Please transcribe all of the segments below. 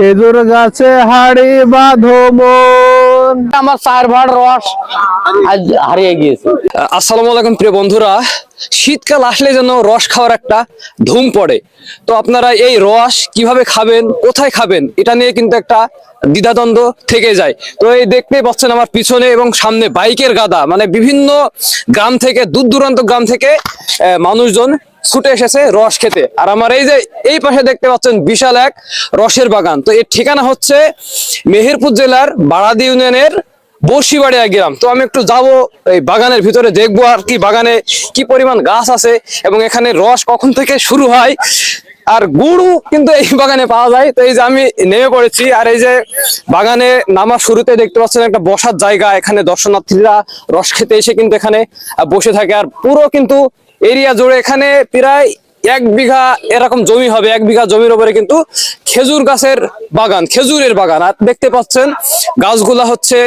খেজুর গাছে হাড়ি বাঁধো মন। আমার চার ভাড় রস আজ হারিয়ে গিয়েছে। আসসালামু আলাইকুম প্রিয় বন্ধুরা শীতকাল আসলে যেন রস খাওয়ার একটা ধুম পড়ে। তো আপনারা এই রস কীভাবে খাবেন কোথায় খাবেন এটা নিয়ে কিন্তু একটা দ্বিধাদ্বন্দ্ব থেকে যায়। তো এই দেখতে পাচ্ছেন আমার পিছনে এবং সামনে বাইকের গাদা মানে বিভিন্ন গ্রাম থেকে দূর দূরান্ত গ্রাম থেকে আহ, মানুষজন ছুটে এসেছে রস খেতে। আর আমার এই যে, এই পাশে দেখতে পাচ্ছেন বিশাল এক রসের বাগান। তো এর ঠিকানা হচ্ছে মেহেরপুর জেলার বারাদি ইউনিয়নের বসিবাড়িয়া গ্রাম। তো আমি একটু যাব এই বাগানের ভিতরে, দেখব আর কি বাগানে কি পরিমাণ গাছ আছে এবং এখানে রস কখন থেকে শুরু হয়। আর গুড়ও কিন্তু এই বাগানে পাওয়া যায়। তো এই যে আমি নেমে পড়েছি আর এই যে বাগানে নামার শুরুতে দেখতে পাচ্ছেন একটা বসার জায়গা। এখানে দর্শনার্থীরা রস খেতে এসে কিন্তু এখানে বসে থাকে। আর পুরো কিন্তু এরিয়া জুড়ে এখানে প্রায় এক বিঘা এরকম জমি হবে, এক বিঘা জমির উপরে কিন্তু খেজুর গাছের বাগান, খেজুরের বাগান। আর দেখতে পাচ্ছেন, গাছগুলা হচ্ছে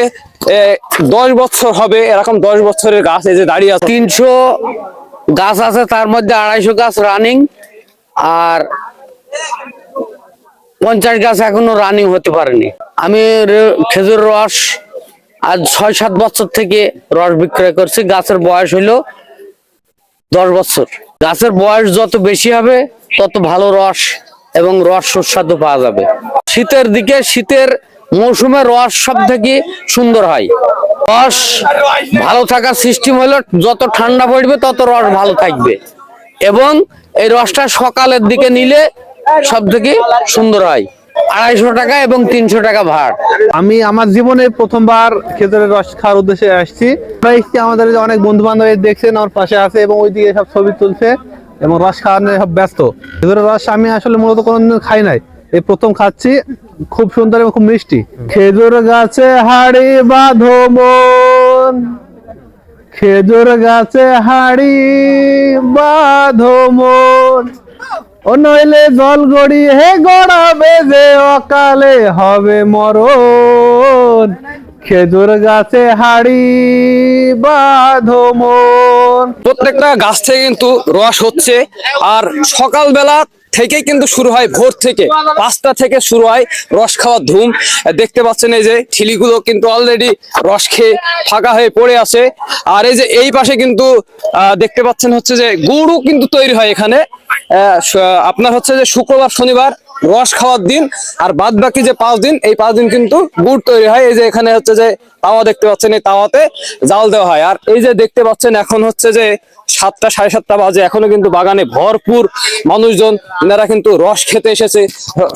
দশ বছর হবে এরকম দশ বছরের গাছ এই যে দাঁড়িয়ে আছে। তিনশো গাছ আছে, তার মধ্যে আড়াইশো গাছ রানিং আর পঞ্চাশ গাছ এখনও রানিং হতে পারেনি। আমি খেজুর রস আজ ছয় সাত বছর থেকে রস বিক্রয় করছি, গাছের বয়স হইল দশ বছর। গাছের বয়স যত বেশি হবে, তত ভালো রস এবং রস সুস্বাদু পাওয়া যাবে। শীতের দিকে শীতের মৌসুমে রস সব থেকে সুন্দর হয়। রস ভালো থাকার সিস্টেম হলো, যত ঠান্ডা পড়বে, তত রস ভালো থাকবে। এবং এই রসটা সকালের দিকে নিলে সব থেকে সুন্দর হয়। আড়াইশো টাকা এবং তিনশো টাকা ভাড়। আমি আমার জীবনে প্রথমবার খেজুরের রস খাওয়ার উদ্দেশ্যে আসছি। এসছি আমাদের অনেক বন্ধু বান্ধব দেখছেন, আমার পাশে আছে এবং ওইদিকে সব ছবি তুলছে এবং রস খাওয়ার নিয়ে সব ব্যস্ত। খেজুরের রস আমি আসলে মূলত কোনোদিন খাই নাই। এই প্রথম খাচ্ছি, খুব সুন্দর এবং খুব মিষ্টি। খেজুর গাছে হাড়ি বাঁধো মন। খেজুর গাছে হাড়ি বাঁধো মন। ও নইলে জল গড়িয়ে গড়াবে যে অকালে হবে মরণ। খেজুর গাছে হাড়ি বাঁধো মন। প্রত্যেকটা গাছ থেকে কিন্তু রস হচ্ছে, আর সকালবেলা থেকে কিন্তু শুরু হয়, ভোর থেকে পাঁচটা থেকে শুরু হয় রস খাওয়ার ধুম। দেখতে পাচ্ছেন এই যে ঠিলিগুলো কিন্তু অলরেডি রস খেয়ে ফাঁকা হয়ে পড়ে আছে। আর এই যে এই পাশে কিন্তু দেখতে পাচ্ছেন হচ্ছে যে গুড়ও কিন্তু তৈরি হয় এখানে। আপনার হচ্ছে যে শুক্রবার, শনিবার রস খাওয়ার দিন আর বাদ বাকি যে পাঁচ দিন, এই পাঁচ দিন কিন্তু গুড় তৈরি হয়। এই যে এখানে হচ্ছে যে তাওয়া দেখতে পাচ্ছেন, এই তাওয়াতে জাল দেওয়া হয়। আর এই যে দেখতে পাচ্ছেন, এখন হচ্ছে যে সাতটা, সাড়ে সাতটা বাজে। এখনও কিন্তু বাগানে ভরপুর মানুষজন, এনারা কিন্তু রস খেতে এসেছে।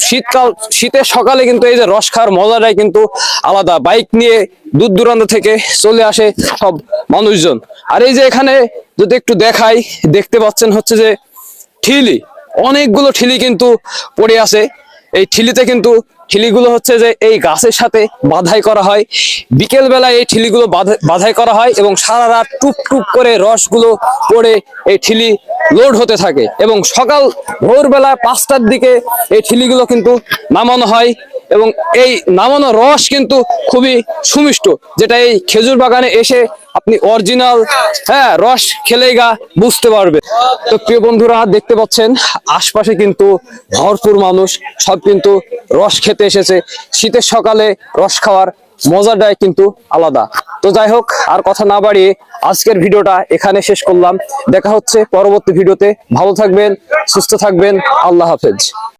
শীতকাল, শীতের সকালে কিন্তু এই যে রস খাওয়ার মজাটাই কিন্তু আলাদা। বাইক নিয়ে দূর দূরান্ত থেকে চলে আসে সব মানুষজন। আর এই যে এখানে যদি একটু দেখাই, দেখতে পাচ্ছেন হচ্ছে যে ঠিলি। অনেকগুলো ঠিলি কিন্তু পড়ে আছে। এই ঠিলিতে কিন্তু ঠিলিগুলো হচ্ছে যে এই গাছের সাথে বাধাই করা হয়। বিকেল বেলা এই ঠিলিগুলো বাধা- বাধাই করা হয় এবং সারা রাত টুক টুক করে রসগুলো পড়ে এই ঠিলি লোড হতে থাকে এবং সকাল ভোরবেলা পাঁচটার দিকে এই ঠিলিগুলো কিন্তু নামানো হয়। এবং এই নামানো রস কিন্তু খুবই সুমিষ্ট, যেটা এই খেজুর বাগানে এসে আপনি অরিজিনাল হ্যাঁ রস খেলেই গা বুঝতে পারবে। তো প্রিয় বন্ধুরা, দেখতে পাচ্ছেন, আশপাশে কিন্তু ভরপুর মানুষ, সব কিন্তু রস খেতে এসেছে। শীতের সকালে রস খাওয়ার মজাটাই কিন্তু আলাদা। তো যাই হোক, আর কথা না বাড়িয়ে আজকের ভিডিওটা এখানে শেষ করলাম। দেখা হচ্ছে পরবর্তী ভিডিওতে। ভালো থাকবেন, সুস্থ থাকবেন। আল্লাহ হাফেজ।